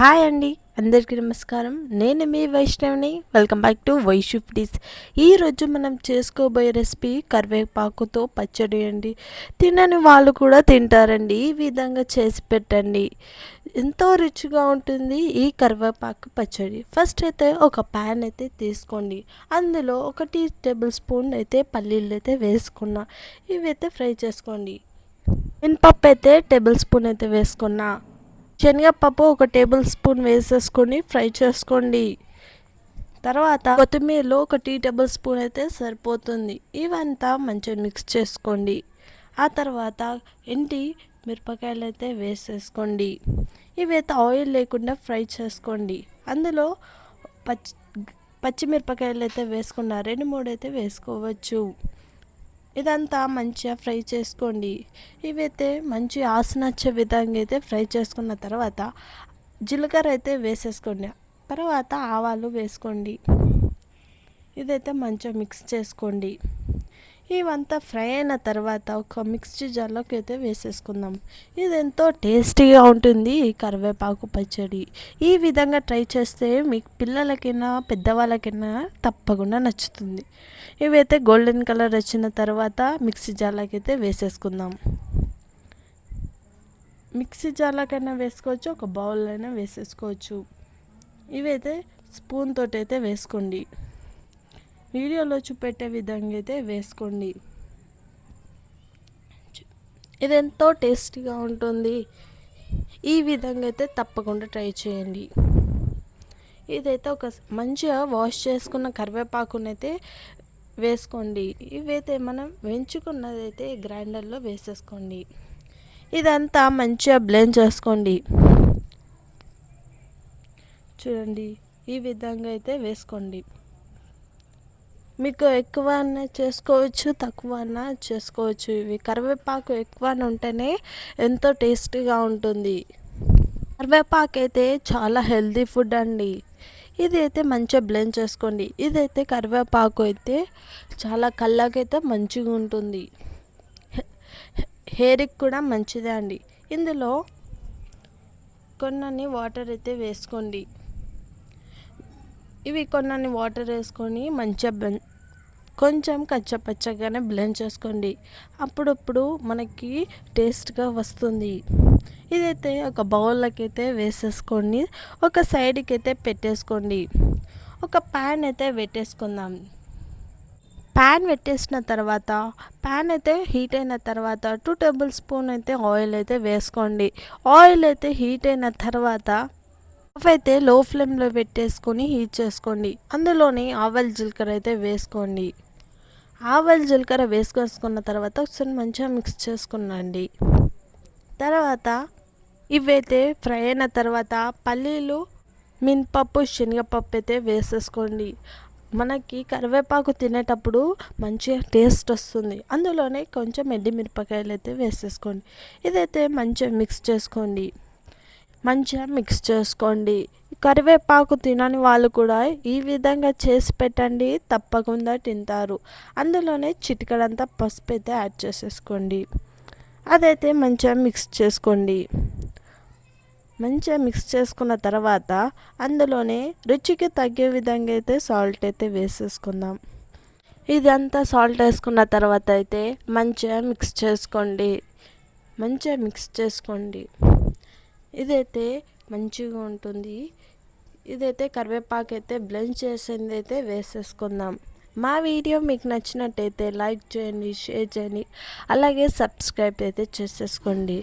Hi అండి అందరికీ నమస్కారం. నేను మీ వైష్ణవిని వెల్కమ్ బ్యాక్ టు వైషు డిస్ ఈరోజు మనం చేసుకోబోయే రెసిపీ కరివేపాకుతో పచ్చడి అండి. తినని వాళ్ళు కూడా తింటారండి ఈ విధంగా చేసి పెట్టండి. ఎంతో రుచిగా ఉంటుంది ఈ కరివేపాకు పచ్చడి. ఫస్ట్ అయితే ఒక ప్యాన్ అయితే తీసుకోండి. అందులో ఒక టీ టేబుల్ స్పూన్ అయితే పల్లీలు అయితే వేసుకున్నా. ఇవైతే ఫ్రై చేసుకోండి. మినపప్పు అయితే టేబుల్ స్పూన్ అయితే వేసుకున్నా. శనగపప్పు ఒక టేబుల్ స్పూన్ వేసేసుకొని ఫ్రై చేసుకోండి. తర్వాత కొత్తిమీరలో ఒక టీ టేబుల్ స్పూన్ అయితే సరిపోతుంది. ఇవంతా మంచిగా మిక్స్ చేసుకోండి. ఆ తర్వాత ఇంటి మిరపకాయలు అయితే వేసేసుకోండి. ఇవైతే ఆయిల్ లేకుండా ఫ్రై చేసుకోండి. అందులో పచ్చి పచ్చిమిరపకాయలు అయితే వేసుకున్న రెండు మూడు అయితే వేసుకోవచ్చు. ఇదంతా మంచిగా ఫ్రై చేసుకోండి. ఇవైతే మంచి ఆసన వచ్చే విధంగా అయితే ఫ్రై చేసుకున్న తర్వాత జీలకర్ర అయితే వేసేసుకోండి. తర్వాత ఆవాలు వేసుకోండి. ఇదైతే మంచిగా మిక్స్ చేసుకోండి. ఇవంతా ఫ్రై అయిన తర్వాత ఒక మిక్సీ జార్లోకి అయితే వేసేసుకుందాం. ఇది ఎంతో టేస్టీగా ఉంటుంది ఈ కరివేపాకు పచ్చడి. ఈ విధంగా ట్రై చేస్తే మీకు పిల్లలకైనా పెద్దవాళ్ళకైనా తప్పకుండా నచ్చుతుంది. ఇవైతే గోల్డెన్ కలర్ వచ్చిన తర్వాత మిక్సీ జార్లోకి అయితే వేసేసుకుందాం. మిక్సీ జార్లోకైనా వేసుకోవచ్చు ఒక బౌల్ అయినా వేసేసుకోవచ్చు. ఇవైతే స్పూన్ తోటి అయితే వేసుకోండి. వీడియోలో చూపెట్టే విధంగా అయితే వేసుకోండి. ఇది ఎంతో టేస్టీగా ఉంటుంది. ఈ విధంగా అయితే తప్పకుండా ట్రై చేయండి. ఇదైతే ఒక మంచిగా వాష్ చేసుకున్న కరివేపాకునైతే వేసుకోండి. ఇవైతే మనం వెంచుకున్నదైతే గ్రైండర్లో వేసేసుకోండి. ఇదంతా మంచిగా బ్లెండ్ చేసుకోండి. చూడండి ఈ విధంగా అయితే వేసుకోండి. మీకు ఎక్కువ చేసుకోవచ్చు తక్కువ చేసుకోవచ్చు. ఇవి కరివేపాకు ఎక్కువ ఉంటేనే ఎంతో టేస్టీగా ఉంటుంది. కరివేపాకు అయితే చాలా హెల్తీ ఫుడ్ అండి. ఇది అయితే మంచిగా బ్లెండ్ చేసుకోండి. ఇదైతే కరివేపాకు అయితే చాలా కళ్ళకైతే మంచిగా ఉంటుంది. హెయిర్కి కూడా మంచిదే అండి. ఇందులో కొన్ని వాటర్ అయితే వేసుకోండి. ఇవి కొన్ని వాటర్ వేసుకొని మంచిగా కొంచెం కచ్చపచ్చగానే బ్లెండ్ చేసుకోండి. అప్పుడప్పుడు మనకి టేస్ట్గా వస్తుంది. ఇదైతే ఒక బౌల్లోకి అయితే వేసేసుకోండి ఒక సైడ్కి అయితే పెట్టేసుకోండి. ఒక ప్యాన్ అయితే పెట్టేసుకుందాం. ప్యాన్ పెట్టేసిన తర్వాత ప్యాన్ అయితే హీట్ అయిన తర్వాత టూ టేబుల్ స్పూన్ అయితే ఆయిల్ అయితే వేసుకోండి. ఆయిల్ అయితే హీట్ అయిన తర్వాత అయితే లో ఫ్లేమ్లో పెట్టేసుకొని హీట్ చేసుకోండి. అందులోని ఆవల్ జీలకర్ర అయితే వేసుకోండి. ఆవాలు జీలకర్ర వేసుకొసుకున్న తర్వాత ఒకసారి మంచిగా మిక్స్ చేసుకున్నండి. తర్వాత ఇవైతే ఫ్రై అయిన తర్వాత పల్లీలు మినపప్పు శనగపప్పు అయితే వేసేసుకోండి. మనకి కరివేపాకు తినేటప్పుడు మంచిగా టేస్ట్ వస్తుంది. అందులోనే కొంచెం ఎండి మిరపకాయలు అయితే వేసేసుకోండి. ఇదైతే మంచిగా మిక్స్ చేసుకోండి. మంచిగా మిక్స్ చేసుకోండి. కరివేపాకు తినని వాళ్ళు కూడా ఈ విధంగా చేసి పెట్టండి తప్పకుండా తింటారు. అందులోనే చిటికడంతా పసుపు అయితే యాడ్ చేసేసుకోండి. అదైతే మంచిగా మిక్స్ చేసుకోండి. మంచిగా మిక్స్ చేసుకున్న తర్వాత అందులోనే రుచికి తగ్గే విధంగా అయితే సాల్ట్ అయితే వేసేసుకుందాం. ఇదంతా సాల్ట్ వేసుకున్న తర్వాత అయితే మంచిగా మిక్స్ చేసుకోండి. మంచిగా మిక్స్ చేసుకోండి. ఇదైతే మంచిగా ఉంటుంది. ఇదైతే కరివేపాకు అయితే బ్లెండ్ చేసింది అయితే వేసేసుకుందాం. మా వీడియో మీకు నచ్చినట్టయితే లైక్ చేయండి షేర్ చేయండి. అలాగే సబ్స్క్రైబ్ అయితే చేసేసుకోండి.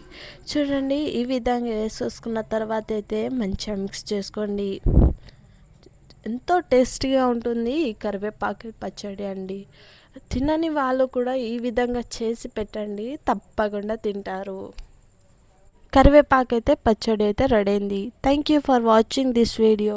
చూడండి ఈ విధంగా వేసేసుకున్న తర్వాత అయితే మంచిగా మిక్స్ చేసుకోండి. ఎంతో టేస్టీగా ఉంటుంది ఈ కరివేపాకు పచ్చడి అండి. తినని వాళ్ళు కూడా ఈ విధంగా చేసి పెట్టండి తప్పకుండా తింటారు. కరివేపాకు అయితే పచ్చడి అయితే రెడీ అయింది thank you for watching this video